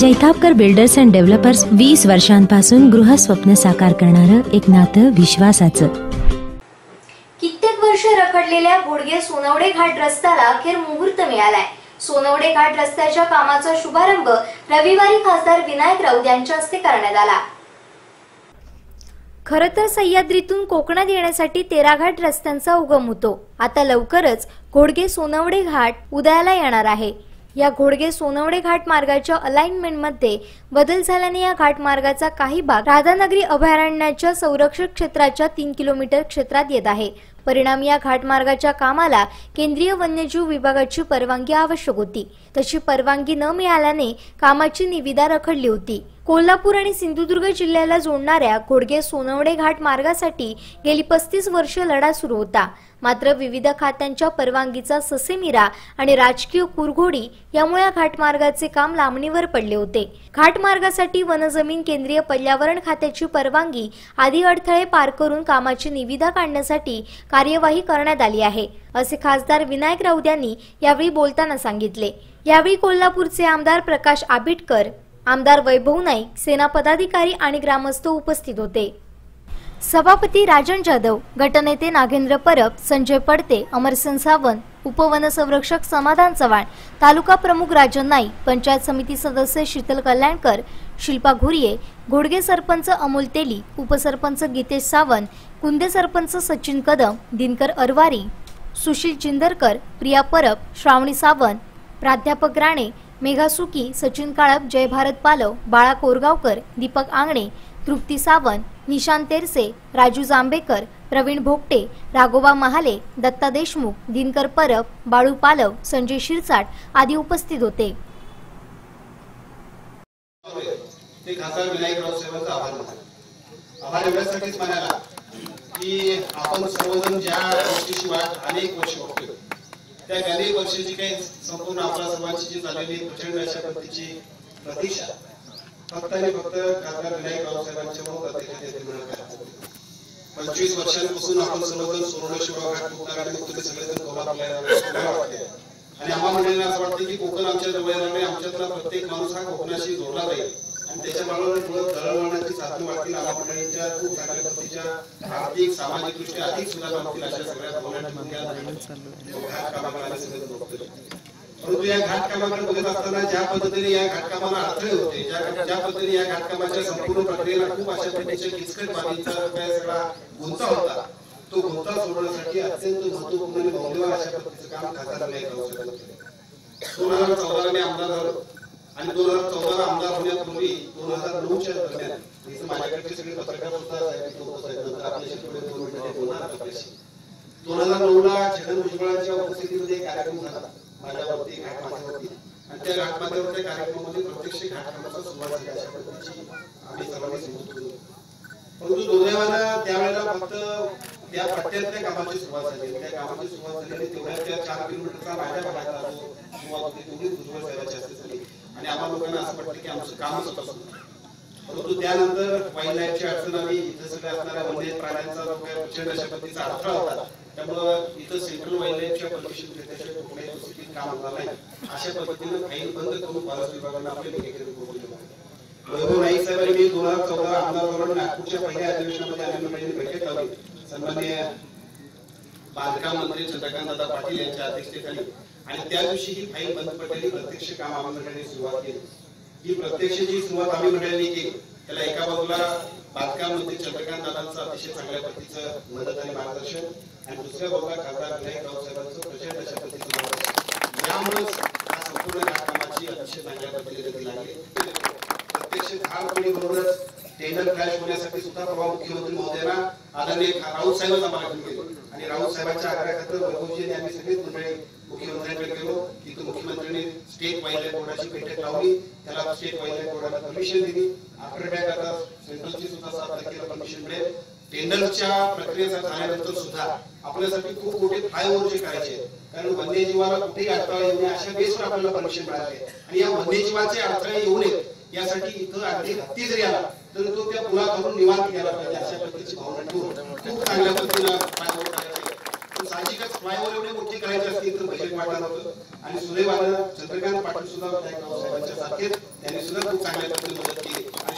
Jaitapkar builders and developers वीस वर्षांपासून गृहस्वप्न साकार करणारं एक नातं विश्वासाचं. कित्येक वर्ष रखडलेल्या घोडगे सोनवडे घाट रस्त्याला अखेर मुहूर्त मिळालाय. सोनवडे घाट रस्त्याच्या कामाचा शुभारंभ रविवारी खासदार विनायक राऊत यांच्या हस्ते करण्यात आला. खर तर सह्याद्रीतून कोकणात येण्यासाठी तेरा घाट रस्त्यांचा उगम होतो. आता लवकरच घोडगे सोनवडे घाट उदयाला येणार आहे. या घोडगे सोनवडे घाट मार्गाच्या अलाइनमेंटमध्ये बदल झाल्याने या घाट मार्गाचा काही भाग राधानगरी अभयारण्याच्या संरक्षण क्षेत्राच्या तीन किलोमीटर क्षेत्रात येत आहे. परिणामी या घाटमार्गाच्या कामाला केंद्रीय वन्यजीव विभागाची परवानगी आवश्यक होती. तशी परवानगी न मिळाल्याने कामाची निविदा रखडली होती. कोल्हापूर आणि सिंधुदुर्ग जिल्ह्याला जोडणाऱ्या घोडगे सोनवडे घाट मार्गासाठी गेली पस्तीस वर्ष लढा सुरू होता. मात्र विविध खात्यांच्या परवानगीचा ससेमिरा आणि राजकीय कुरघोडी यामुळे या घाटमार्गाचे काम लांबणीवर पडले होते. घाटमार्गासाठी वनजमीन केंद्रीय पर्यावरण खात्याची परवानगी आदी अडथळे पार करून कामाची निविदा काढण्यासाठी कार्यवाही करण्यात आली आहे असे खासदार विनायक राऊत यांनी यावेळी बोलताना सांगितले. यावेळी कोल्हापूरचे आमदार प्रकाश आबिटकर आमदार वैभव नाईक सेना पदाधिकारी आणि ग्रामस्थ उपस्थित होते. सभापती राजन जाधव गटनेते नागेंद्र परब संजय पडते अमरसन सावंत उपवनसंरक्षक समाधान चव्हाण तालुका प्रमुख राजन नाईक पंचायत समिती सदस्य शीतल कल्याणकर शिल्पा घुरिये घोडगे सरपंच अमोल तेली उपसरपंच गीतेश सावंत कुंदे सरपंच सचिन कदम दिनकर अरवारी सुशील चिंदरकर प्रिया परब श्रावणी सावंत प्राध्यापक राणे मेघा सुकी सचिन काळप जय भारत पालव बाळा कोरगावकर दीपक आंगणे तृप्ती सावंत निशांत तेरसे राजू जांभेकर प्रवीण भोगटे राघोबा महाले दत्ता देशमुख दिनकर परब बाळू पालव संजय शिरसाट आदी उपस्थित होते. की आपण सर्वजण ज्या गोष्टीशिवाय अनेक वर्ष बघतोय. त्या अनेक वर्षाची काही संपूर्ण आपल्या सर्वांची जी झालेली प्रचंड अशा पद्धतीची प्रतीक्षा फक्त आणि फक्त खासदार विनायक रावसाहेबांच्या मुळे प्रत्येकाच्या पंचवीस वर्षांपासून आपण सर्वजण सुवर्ण शिवराव आणि तुम्ही सगळेजण आणि आम्हा म्हणजे असं वाटतं की कोकण आमच्या जवळ आमच्यातला प्रत्येक माणूस हा कोकणाशी जोडला जाईल. आणि त्याच्यामुळे थोडं दळणवळणाची साधनं वाटतील आम्हा खूप चांगल्या पद्धतीच्या आर्थिक सामाजिक दृष्ट्या अधिक सुधारणा होतील अशा सगळ्या धोरणाच्या परंतु या घाटकामाकडे बघत असताना ज्या पद्धतीने या घाटकामाला अडथळे होते ज्या पद्धतीने या घाटकामाच्या संपूर्ण प्रक्रियेला खूप अशा पद्धतीच्या किचकट बाबींचा सगळा गुंता होता तो गुंता सोडवण्यासाठी अत्यंत महत्त्वपूर्ण आणि मौल्यवान अशा पद्धतीचं काम खासदार विनायकराव साहेबांनी केलं. दोन हजार चौदाला मी आमदार झालो आणि दोन हजार चौदाला आमदार होण्यापूर्वी दोन हजार नऊच्या दरम्यान माझ्याकडचे सगळे पत्रकार सुद्धा दोन हजार नऊ ला छगन भुजबळांच्या उपस्थितीमध्ये एक कार्यक्रम झाला. माझ्यावरती घाटमाथ्यावरती. आणि त्या घाटमाथ्यावरच्या कार्यक्रमामध्ये प्रत्यक्ष घाटकामाचा सुरुवात झाली. अशा पद्धतीची आम्ही सर्वांनी परंतु दुर्दैवानं त्यावेळेला फक्त त्या पट्ट्यातल्या कामाची सुरुवात झाली. त्या कामाची सुरुवात झाली तेवढ्या त्या चार किलोमीटरचा माझ्या भागात जो किंवा तेवढी भुजबळ साहेबांची असते झाली. आणि आम्हाला लोकांना असं वाटतं की आमचं कामच होतं सुरू परंतु त्यानंतर वाईल्ड लाईफची अडचण आली. इथं सगळ्या असणाऱ्या वन्य प्राण्यांचा जो काही प्रचंड अशा पद्धतीचा अडथळा होता त्यामुळं इथं सेंट्रल वाईल्ड लाईफच्या परमिशन घेतल्याशिवाय कुठल्याही परिस्थितीत काम होणार नाही. अशा पद्धतीनं फाईल बंद करून फॉरेस्ट विभागानं आपले लेखी वैभव नाईक साहेबांनी मी दोन हजार चौदा आमदार म्हणून नागपूरच्या पहिल्या अधिवेशनामध्ये आनंद महिने बैठक लावली. सन्मान्य बांधकाम मंत्री चंद्रकांत पाटील यांच्या अध्यक्षतेखाली आणि त्या दिवशी ही फाईल बंद पडलेली प्रत्यक्ष काम आम्ही सुरुवात केली. ही प्रत्यक्ष जी सुरुवात आम्ही मंडळाने केली त्याला एका बाजूला बांधकाम मंत्री चंद्रकांत दादांचं अतिशय चांगल्या पद्धतीचं मदत आणि मार्गदर्शन आणि दुसऱ्या बाजूला खासदार विनायकराव साहेबांचं प्रचंड अशा पद्धतीचं मार्गदर्शन. यामुळेच या संपूर्ण कामाची अतिशय चांगल्या पद्धतीने गती लागली. प्रत्यक्ष झाड बरोबरच टेंडर क्रॅश होण्यासाठी सुद्धा प्रभाव मुख्यमंत्री महोदयांना आदरणीय राऊत साहेबांचा मार्ग केलं. आणि राऊत साहेबांच्या आग्रहाखातर वैभवजी आम्ही सगळेच मंडळी मुख्यमंत्र्यांकडे गेलो तिथं मुख्यमंत्र्यांनी स्टेट वाईल्ड बोर्डाची बैठक लावली. त्याला स्टेट वाईल्ड बोर्डाला परमिशन दिली. आफ्टर बॅक आता सेंट्रलची सुद्धा सात तारखेला परमिशन मिळेल. टेंडरच्या प्रक्रियेचा झाल्यानंतर सुद्धा आपल्यासाठी खूप मोठे फ्लायओव्हर जे करायचे कारण वन्यजीवाला कुठेही अडथळा येऊ नये अशा बेसवर आपल्याला परमिशन मिळाले आणि या वन्यजीवाचे अडथळे येऊ नयेत. यासाठी इथं अगदी हत्ती जरी आला तर तो त्या पुलाखालून निवांत गेला पाहिजे अशा पद्धतीची भावना ठेवून खूप चांगल्या पद्धतीला फ्लायओव्हर करायचे साहजिकच फ्लायओव्हर एवढे मोठे करायचे असतील तर बजेट वाढणार होतं आणि सुदैवानं चंद्रकांत पाटील सुद्धा साहेबांच्या सारखेच त्यांनी सुद्धा खूप चांगल्या पद्धतीने मदत केली.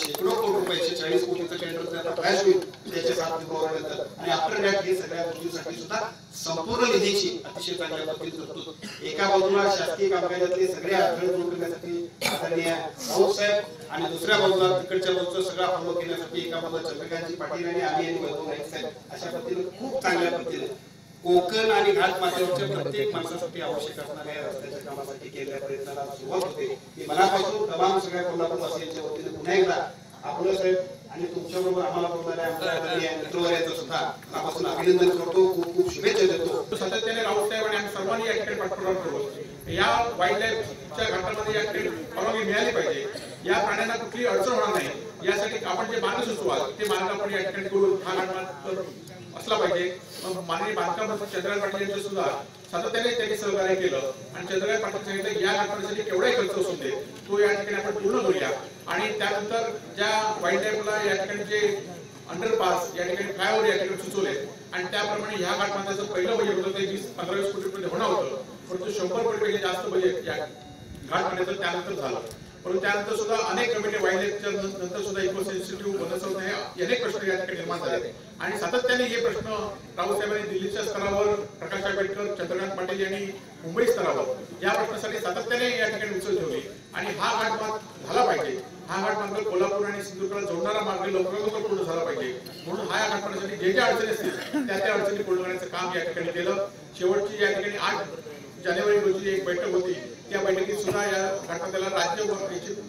शेकडो कोटी रुपये चाळीस कोटीचं टेंडर आता फ्लॅश होईल त्याच्या सात नंतर आणि आफ्टर दॅट हे सगळ्या गोष्टींसाठी सुद्धा संपूर्ण निधीची अतिशय चांगल्या पद्धतीने तरतूद. एका बाजूला शासकीय कामकाजातले सगळे अडथळे दूर करण्यासाठी आदरणीय राऊत साहेब आणि दुसऱ्या बाजूला तिकडच्या बाजूचा सगळा फॉलो केल्यासाठी एका बाजूला चंद्रकांतजी पाटील आणि आम्ही आणि वैभव नाईक साहेब अशा पद्धतीने खूप चांगल्या पद्धतीने कोकण आणि घाट माथ्यावरच्या प्रत्येक माणसासाठी आवश्यक असणाऱ्या या कामासाठी केलेल्या प्रयत्नाला सुरुवात होते. ती मनापासून तमाम सगळ्या कोल्हापूर वासियांच्या वतीने पुन्हा एकदा आपलं साहेब आणि तुमच्याबरोबर आम्हाला बोलणाऱ्या आमच्या मित्रवर्याचं सुद्धा मनापासून अभिनंदन करतो. खूप खूप शुभेच्छा देतो. सातत्याने राऊतसाहेब आणि आम्ही सर्वांनी या ठिकाणी पाठपुरावा करू या वाईल्ड लाईफच्या घाटामध्ये या ठिकाणी परवानगी मिळाली पाहिजे. या प्राण्यांना कुठली अडचण होणार नाही. यासाठी आपण जे मार्ग सुचवाल ते मार्ग आपण या ठिकाणी करून हा घाट असला पाहिजे. मग माननीय बांधकाम मंत्री चंद्रकांत पाटील यांचं सुद्धा सातत्याने त्यांनी सहकार्य केलं. आणि चंद्रकांत पाटील सांगितलं या घटनेसाठी केवढाही खर्च असून दे तो या ठिकाणी आपण पूर्ण करूया. आणि त्यानंतर ज्या वाईल्ड लाईफला या ठिकाणी जे अंडरपास या ठिकाणी फ्लायओव्हर या ठिकाणी सुचवले आणि त्याप्रमाणे ह्या घाट बांधायचं पहिलं बजेट होतं ते वीस पंधरा वीस कोटी रुपये होणार होतं. परंतु शंभर कोटीपेक्षा जास्त बजेट या घाट बांधायचं त्यानंतर झालं. परंतु त्यानंतर सुद्धा अनेक कमिटी वाहिल्याच्या नंतर सुद्धा इको सेन्सिटिव्ह बनसवत हे अनेक प्रश्न या ठिकाणी निर्माण झाले. आणि सातत्याने हे प्रश्न राऊत साहेबांनी दिल्लीच्या स्तरावर प्रकाश आंबेडकर चंद्रकांत पाटील यांनी मुंबई स्तरावर या प्रश्नासाठी सातत्याने या ठिकाणी उचल ठेवली. आणि हा घाट झाला पाहिजे. हा घाटमार्ग कोल्हापूर आणि सिंधुदुर्गला जोडणारा मार्ग लवकरात लवकर पूर्ण झाला पाहिजे. म्हणून हा घाटमार्गासाठी जे ज्या अडचणी असतील त्या त्या अडचणी पूर्ण करण्याचं काम या ठिकाणी केलं. शेवटची या ठिकाणी आठ जानेवारी रोजी एक बैठक होती. त्या बैठकीत सुद्धा या घटनेला राज्य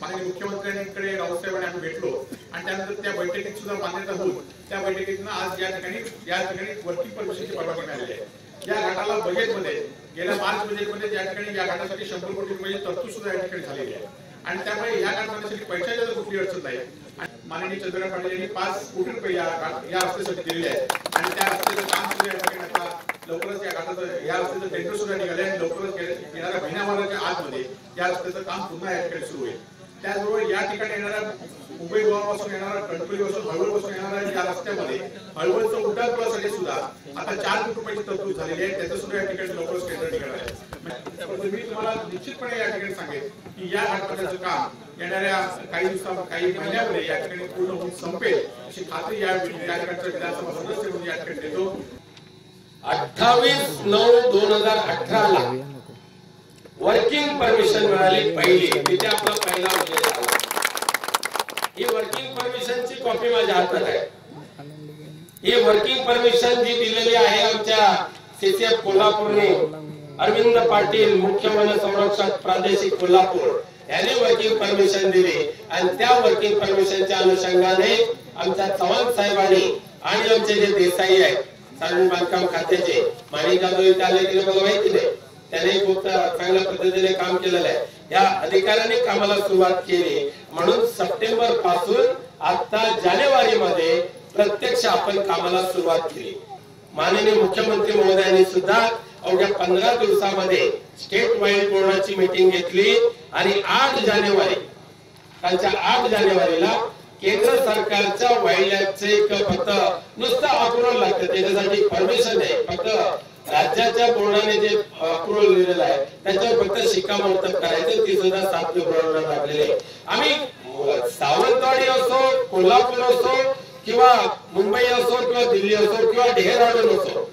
माननीय मुख्यमंत्र्यांकडे रावसाहेबांनी आम्ही भेटलो. आणि त्यानंतर त्या बैठकीत सुद्धा मान्यता होऊन त्या बैठकीतनं आज या ठिकाणी या ठिकाणी वर्किंग परमिशनची परवानगी मिळाली आहे. या घाटाला बजेटमध्ये गेल्या मार्च बजेटमध्ये या ठिकाणी या घाटासाठी शंभर कोटी रुपयाची तरतूद सुद्धा या ठिकाणी झालेली आहे. आणि त्यामुळे या घाटासाठी पैशाच्या जर कुठली अडचण नाही माननीय चंद्रकांत पाटील यांनी पाच कोटी रुपये या या रस्त्यासाठी दिलेले आहेत. आणि त्या रस्त्याचं काम सुद्धा या ठिकाणी आता लवकरच या घाटाचं या रस्त्याचं टेंडर सुद्धा निघाले आणि लवकरच येणाऱ्या महिन्याभराच्या आतमध्ये या रस्त्याचं काम पुन्हा याकडे सुरू होईल. त्याचबरोबर या ठिकाणी येणाऱ्या मुंबई गोवापासून येणारा कणकवलीपासून हळवळपासून येणाऱ्या या रस्त्यामध्ये हळवळचं उड्डाणपुलासाठी सुद्धा आता चार कोटी रुपयाची तरतूद झालेली आहे. त्याचं सुद्धा या ठिकाणी लवकरच टेंडर निघणार आहे. म्हणजे मी तुम्हाला निश्चितपणे या ठिकाणी सांगेन की या घाटमार्गाचं काम येणाऱ्या काही दिवसा काही महिन्यामध्ये या ठिकाणी पूर्ण होऊन संपेल अशी खात्री या ठिकाणच्या विधानसभा सदस्य म्हणून या ठिकाणी देतो. अठ्ठावीस नऊ दोन हजार अठरा ला वर्किंग परमिशन मिळाली पहिली. तिथे आपला पहिला विजय झाला. ही वर्किंग परमिशनची कॉपी माझ्या हातात आहे. ही वर्किंग परमिशन जी दिलेली आहे आमच्या सीसीएफ कोल्हापूरने अरविंद पाटील मुख्य वन संरक्षक प्रादेशिक कोल्हापूर यांनी वर्किंग परमिशन दिली. आणि त्या वर्किंग परमिशनच्या अनुषंगाने आमच्या चव्हाण साहेबांनी आणि आमचे जे देसाई आहेत सार्वजनिक बांधकाम खात्याचे माणिक जाधव इथे आले की मला माहिती नाही. त्याने खूप चांगल्या पद्धतीने काम केलेलं आहे. या अधिकाऱ्याने कामाला सुरुवात केली. म्हणून सप्टेंबरपासून आता जानेवारी मध्ये प्रत्यक्ष आपण कामाला सुरुवात केली. माननीय मुख्यमंत्री महोदयांनी सुद्धा अवघ्या पंधरा दिवसामध्ये स्टेट वाईड बोर्डाची मीटिंग घेतली आणि आठ जानेवारी कालच्या आठ जानेवारीला केंद्र सरकारच्या वाहिल्याचे फक्त नुसतं अप्रुव्हल लागतं त्याच्यासाठी परमिशन आहे. फक्त राज्याच्या बोर्डाने जे अप्रुव्हल दिलेलं आहे त्याच्यावर फक्त शिक्कामोर्तब करायचं ती सुद्धा सात फेब्रुवारीला लागलेली आहे. आम्ही सावंतवाडी असो कोल्हापूर असो किंवा मुंबई असो किंवा दिल्ली असो किंवा डेहराडून असो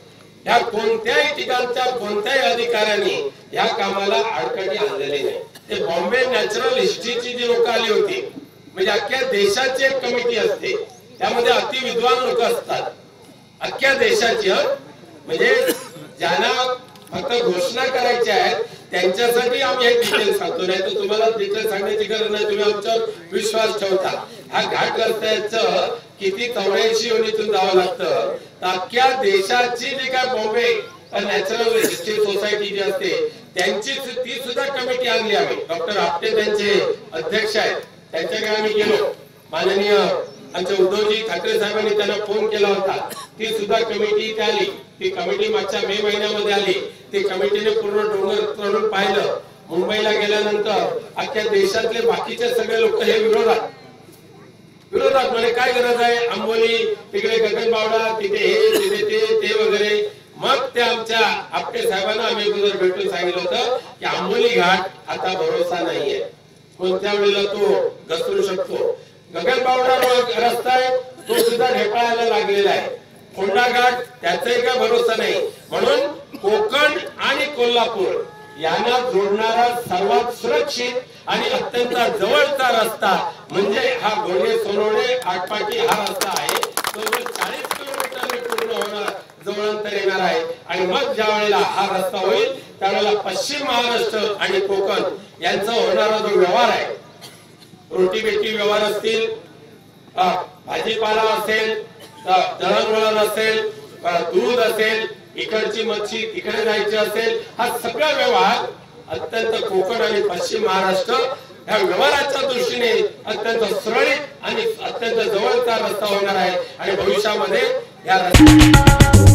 या कोणत्याही ठिकाणच्या कोणत्याही अधिकाऱ्यांनी या कामाला अडकटी आणलेली नाही. ते बॉम्बे नॅचरल हिस्ट्रीची जी लोक आली होती म्हणजे अख्ख्या देशाची एक कमिटी असते. त्यामध्ये अति विद्वान लोक असतात. अख्ख्या देशाची म्हणजे ज्यांना फक्त घोषणा करायच्या आहेत त्यांच्यासाठी आम्ही हे डिटेल सांगतो. नाही तर तुम्हाला डिटेल सांगण्याची गरज नाही. तुम्ही आमच्यावर विश्वास ठेवता. हा घाट रस्त्याचं किती चौऱ्याऐंशी योनीतून जावं लागतं. तर अख्ख्या देशाची जी काय बॉम्बे नॅचरल हिस्ट्री सोसायटी जी असते त्यांची ती सुद्धा कमिटी आणली आम्ही. डॉक्टर आपटे त्यांचे अध्यक्ष आहेत. त्यांच्याकडे आम्ही गेलो. माननीय आमचे उद्धवजी ठाकरे साहेबांनी त्यांना फोन केला होता. ती सुद्धा कमिटी इथे आली. ती कमिटी मागच्या मे महिन्यामध्ये आली. ती कमिटीने पूर्ण डोंगर करून पाहिलं. मुंबईला गेल्यानंतर अख्ख्या देशातले बाकीचे सगळे लोक हे विरोधात. विरोधात म्हणजे काय गरज आहे? आंबोली तिकडे गगनबावडा तिथे हे तिथे ते ते वगैरे. मग ते आमच्या आपटे साहेबांना आम्ही अगोदर भेटून सांगितलं होतं की आंबोली घाट आता भरोसा नाहीये. कोणत्या वेळेला तो घसरू शकतो? गगनबावडा रोड रस्ता आहे तो सुद्धा ढेपाळायला लागलेला आहे. फोंडा घाट त्याचाही काय भरोसा नाही. म्हणून कोकण आणि कोल्हापूर यांना जोडणारा सर्वात सुरक्षित आणि अत्यंत जवळचा रस्ता म्हणजे हा घोडे सोनवणे आटपाटी हा रस्ता आहे. तो चाळीस किलोमीटर पूर्ण होणार जवळंतर येणार आहे. आणि मग ज्या वेळेला हा रस्ता होईल त्यावेळेला पश्चिम महाराष्ट्र आणि कोकण यांचा होणारा जो व्यवहार आहे रोटी बेटी व्यवहार असतील भाजीपाला असेल अ, दळणवळण असेल दूध असेल इकडची मच्छी तिकडे जायची असेल हा सगळा व्यवहार अत्यंत कोकण आणि पश्चिम महाराष्ट्र या व्यवहाराच्या दृष्टीने अत्यंत सुरळीत आणि अत्यंत जवळचा रस्ता होणार आहे. आणि भविष्यामध्ये या रस्त्या